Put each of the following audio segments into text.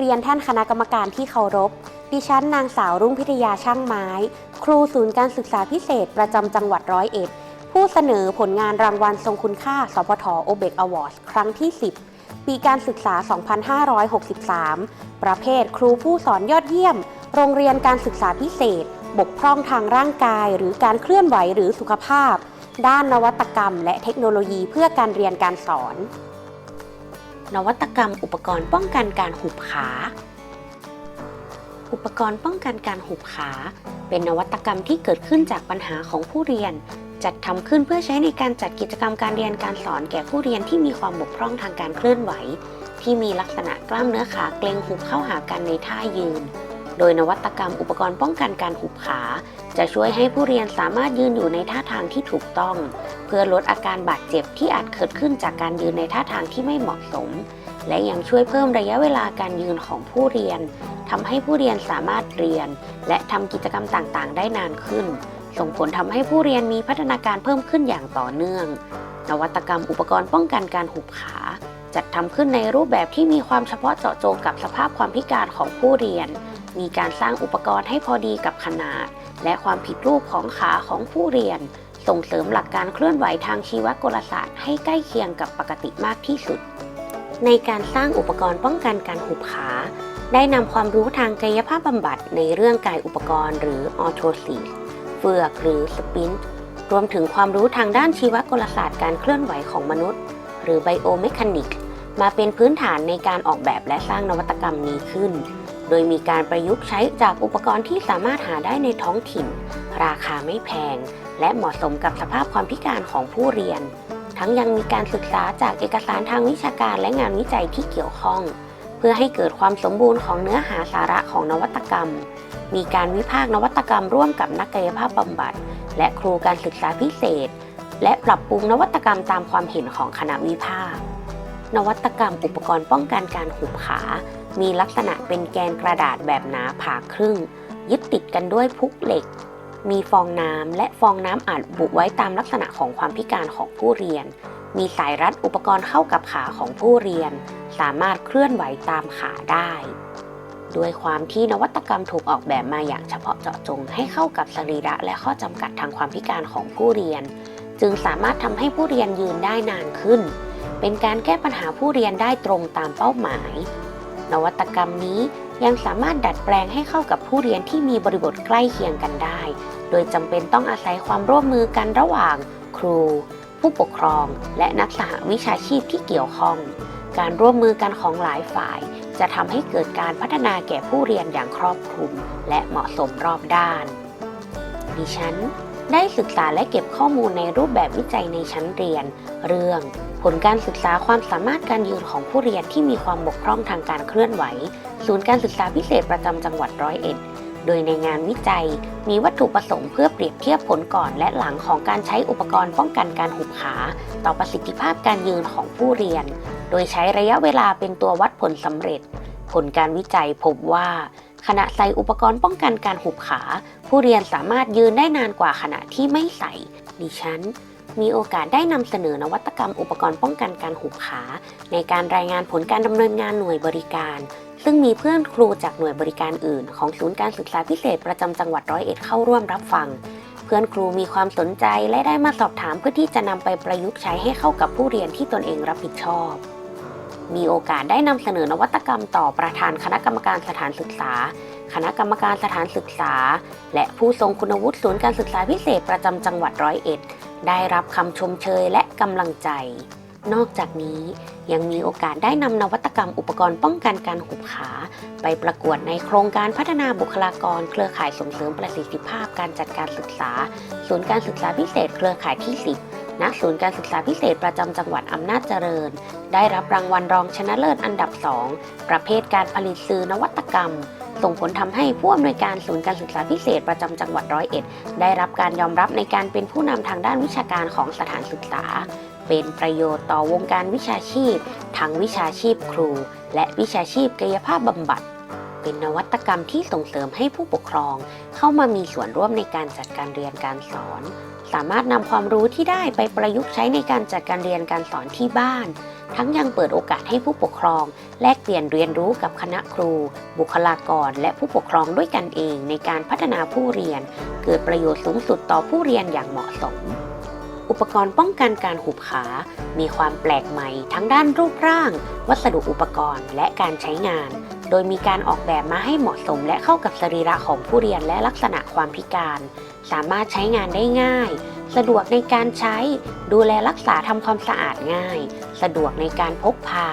เรียนท่านคณะกรรมการที่เคารพ ดิฉันนางสาวรุ่งพิทยาช่างไม้ ครูศูนย์การศึกษาพิเศษประจำจังหวัดร้อยเอ็ด ผู้เสนอผลงานรางวัลทรงคุณค่า สพทโอเบกอวอร์ดครั้งที่ 10 ปีการศึกษา 2563 ประเภทครูผู้สอนยอดเยี่ยม โรงเรียนการศึกษาพิเศษ บกพร่องทางร่างกาย หรือการเคลื่อนไหวหรือสุขภาพ ด้านนวัตกรรม และเทคโนโลยีเพื่อการเรียนการสอน นวัตกรรมอุปกรณ์ป้องกันการหุบขา อุปกรณ์ป้องกันการหุบขา เป็นนวัตกรรมที่เกิดขึ้นจากปัญหาของผู้เรียน จัดทำขึ้นเพื่อใช้ในการจัดกิจกรรมการเรียนการสอนแก่ผู้เรียนที่มีความบกพร่องทางการเคลื่อนไหว ที่มีลักษณะกล้ามเนื้อขาเกร็งหุบเข้าหากันในท่ายืน โดยนวัตกรรมอุปกรณ์ป้องกันการหุบขา จะช่วยให้ผู้เรียนสามารถยืนอยู่ในท่าทางที่ถูกต้อง เพื่อลดอาการบาดเจ็บที่อาจเกิดขึ้นจากการยืนในท่าทางที่ไม่เหมาะสม และยังช่วยเพิ่มระยะเวลาการยืนของผู้เรียนทำให้ผู้เรียนสามารถเรียน และทำกิจกรรมต่างๆ ได้นานขึ้น ส่งผลทำให้ผู้เรียนมีพัฒนาการเพิ่มขึ้นอย่างต่อเนื่อง นวัตกรรมอุปกรณ์ป้องกันการหุบขาจัดทำขึ้นในรูปแบบที่มีความเฉพาะเจาะจงกับสภาพความพิการของผู้เรียน มีการสร้างอุปกรณ์ให้พอดีกับขนาด และความผิดรูปของขาของผู้เรียน ส่งเสริมหลักการเคลื่อนไหวทางชีวกลศาสตร์ให้ใกล้เคียงกับปกติมากที่สุด ในการสร้างอุปกรณ์ป้องกันการหุบขา ได้นำความรู้ทางกายภาพบำบัดในเรื่องกายอุปกรณ์หรือออโทซีเฟือกหรือสปินรวมถึงความรู้ทางด้านชีวกลศาสตร์การเคลื่อนไหวของมนุษย์ หรือไบโอเมคานิกมาเป็นพื้นฐานในการออกแบบและสร้างนวัตกรรมนี้ขึ้น โดยมีการประยุกต์ใช้จากอุปกรณ์ที่สามารถหาได้ในท้องถิ่น ราคาไม่แพง และเหมาะสมกับสภาพความพิการของผู้เรียน ทั้งยังมีการศึกษาจากเอกสารทางวิชาการและงานวิจัยที่เกี่ยวข้อง เพื่อให้เกิดความสมบูรณ์ของเนื้อหาสาระของนวัตกรรม มีการวิพากษ์นวัตกรรมร่วมกับนักกายภาพบำบัด และครูการศึกษาพิเศษ และปรับปรุงนวัตกรรมตามความเห็นของคณะวิพากษ์ นวัตกรรมอุปกรณ์ป้องกันการหุบขา มีลักษณะเป็นแกนกระดาษแบบหนาผ่าครึ่ง ยึดติดกันด้วยพุกเหล็ก มีฟองน้ำและฟองน้ำอัดบุไว้ตามลักษณะของความพิการของผู้เรียน มีสายรัดอุปกรณ์เข้ากับขาของผู้เรียน สามารถเคลื่อนไหวตามขาได้ด้วยความที่นวัตกรรมถูกออกแบบมาอย่างเฉพาะเจาะจงให้เข้ากับสรีระและข้อจำกัดทางความพิการของผู้เรียน จึงสามารถทำให้ผู้เรียนยืนได้นานขึ้น เป็นการแก้ปัญหาผู้เรียนได้ตรงตามเป้าหมาย นวัตกรรมนี้ยังสามารถดัดแปลงให้เข้ากับผู้เรียนที่มีบริบทใกล้เคียงกันได้ โดยจำเป็นต้องอาศัยความร่วมมือกันระหว่าง ครู ผู้ปกครอง และนักสหวิชาชีพที่เกี่ยวข้อง การร่วมมือกันของหลายฝ่าย จะทำให้เกิดการพัฒนาแก่ผู้เรียนอย่างครอบคลุม และเหมาะสมรอบด้าน ดิฉัน ได้ศึกษาและเก็บข้อมูลในรูปแบบวิจัยในชั้นเรียน เรื่อง ผลการศึกษาความสามารถการยืนของผู้เรียนที่มีความบกพร่องทางการเคลื่อนไหว ศูนย์การศึกษาพิเศษประจำจังหวัดร้อยเอ็ด โดยในงานวิจัยมีวัตถุประสงค์เพื่อเปรียบเทียบผลก่อนและหลังของการใช้อุปกรณ์ป้องกันการหุบขา ต่อประสิทธิภาพการยืนของผู้เรียน โดยใช้ระยะเวลาเป็นตัววัดผลสำเร็จ ผลการวิจัยพบว่า ขณะใส่อุปกรณ์ป้องกันการหุบขา ผู้เรียนสามารถยืนได้นานกว่าขณะที่ไม่ใส่ ดิฉัน มีโอกาสได้นำเสนอนวัตกรรมอุปกรณ์ป้องกันการหุบขา ในการรายงานผลการดำเนินงานหน่วยบริการ ซึ่งมีเพื่อนครูจากหน่วยบริการอื่น ของศูนย์การศึกษาพิเศษประจำจังหวัดร้อยเอ็ดเข้าร่วมรับฟังเพื่อนครูมีความสนใจและได้มาสอบถามเพื่อที่จะนำไปประยุกต์ใช้ให้เข้ากับผู้เรียนที่ตนเองรับผิดชอบ มีโอกาสได้นำเสนอนวัตกรรมต่อประธานคณะกรรมการสถานศึกษา คณะกรรมการสถานศึกษา และผู้ทรงคุณวุฒิศูนย์การศึกษาพิเศษประจำจังหวัดร้อยเอ็ด ได้รับคำชมเชยและกำลังใจ นอกจากนี้ยังมีโอกาสได้นำนวัตกรรมอุปกรณ์ป้องกันการหุบขา ไปประกวดในโครงการพัฒนาบุคลากร เครือข่ายส่งเสริมประสิทธิภาพการจัดการศึกษา ศูนย์การศึกษาพิเศษ เครือข่ายที่ 10ณศูนย์การศึกษาพิเศษประจำจังหวัดอำนาจเจริญ ได้รับรางวัลรองชนะเลิศอันดับ 2 ประเภทการผลิตสื่อนวัตกรรม ส่งผลทำให้ผู้อำนวยการศูนย์การศึกษาพิเศษประจำจังหวัดร้อยเอ็ด ได้รับการยอมรับในการเป็นผู้นำทางด้านวิชาการของสถานศึกษา เป็นประโยชน์ต่อวงการวิชาชีพ ทั้งวิชาชีพครู และวิชาชีพกายภาพบำบัดเป็นนวัตกรรมที่ส่งเสริมให้ผู้ปกครอง เข้ามามีส่วนร่วมในการจัดการเรียนการสอน สามารถนำความรู้ที่ได้ไปประยุกต์ใช้ในการจัดการเรียนการสอนที่บ้าน ทั้งยังเปิดโอกาสให้ผู้ปกครอง แลกเปลี่ยนเรียนรู้กับคณะครู บุคลากร และผู้ปกครองด้วยกันเองในการพัฒนาผู้เรียน เกิดประโยชน์สูงสุดต่อผู้เรียนอย่างเหมาะสม อุปกรณ์ป้องกันการหุบขา มีความแปลกใหม่ทั้งด้านรูปร่าง วัสดุอุปกรณ์ และการใช้งาน โดยมีการออกแบบมาให้เหมาะสม และเข้ากับสรีระของผู้เรียนและลักษณะความพิการ สามารถใช้งานได้ง่าย สะดวกในการใช้ ดูแลรักษาทำความสะอาดง่าย สะดวกในการพกพา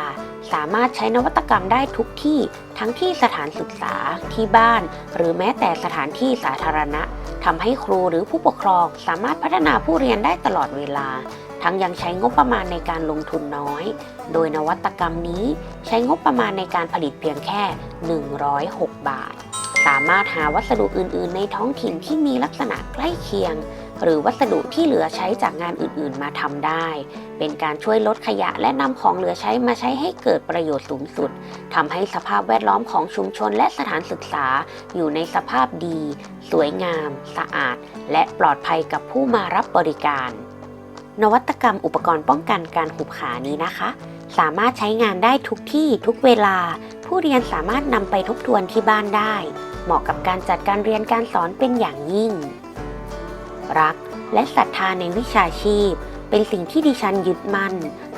สามารถใช้นวัตกรรมได้ทุกที่ทั้งที่สถานศึกษาที่บ้าน หรือแม้แต่สถานที่สาธารณะทำให้ครูหรือผู้ปกครองสามารถพัฒนาผู้เรียนได้ตลอดเวลา ทั้งยังใช้งบประมาณในการลงทุนน้อย โดยนวัตกรรมนี้ใช้งบประมาณในการผลิตเพียงแค่ 106 บาท สามารถหาวัสดุอื่น ๆ ในท้องถิ่นที่มีลักษณะใกล้เคียง หรือวัสดุที่เหลือใช้จากงานอื่นๆ มาทำได้ เป็นการช่วยลดขยะและนำของเหลือใช้มาใช้ให้เกิดประโยชน์สูงสุดทำให้สภาพแวดล้อมของชุมชนและสถานศึกษา อยู่ในสภาพดี สวยงาม สะอาด และปลอดภัยกับผู้มารับบริการ นวัตกรรมอุปกรณ์ป้องกันการหุบขานี้นะคะ สามารถใช้งานได้ทุกที่ทุกเวลา ผู้เรียนสามารถนำไปทบทวนที่บ้านได้ เหมาะกับการจัดการเรียนการสอนเป็นอย่างยิ่ง รัก และศรัทธาในวิชาชีพ เป็นสิ่งที่ดิฉันยึดมั่น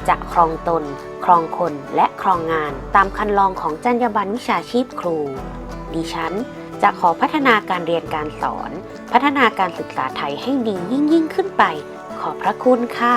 จะครองตน ครองคนและครองงานตามคันลองของจรรยาบรรณวิชาชีพครู ดิฉันจะขอพัฒนาการเรียนการสอน พัฒนาการศึกษาไทยให้ดียิ่งยิ่งขึ้นไป ขอบพระคุณค่ะ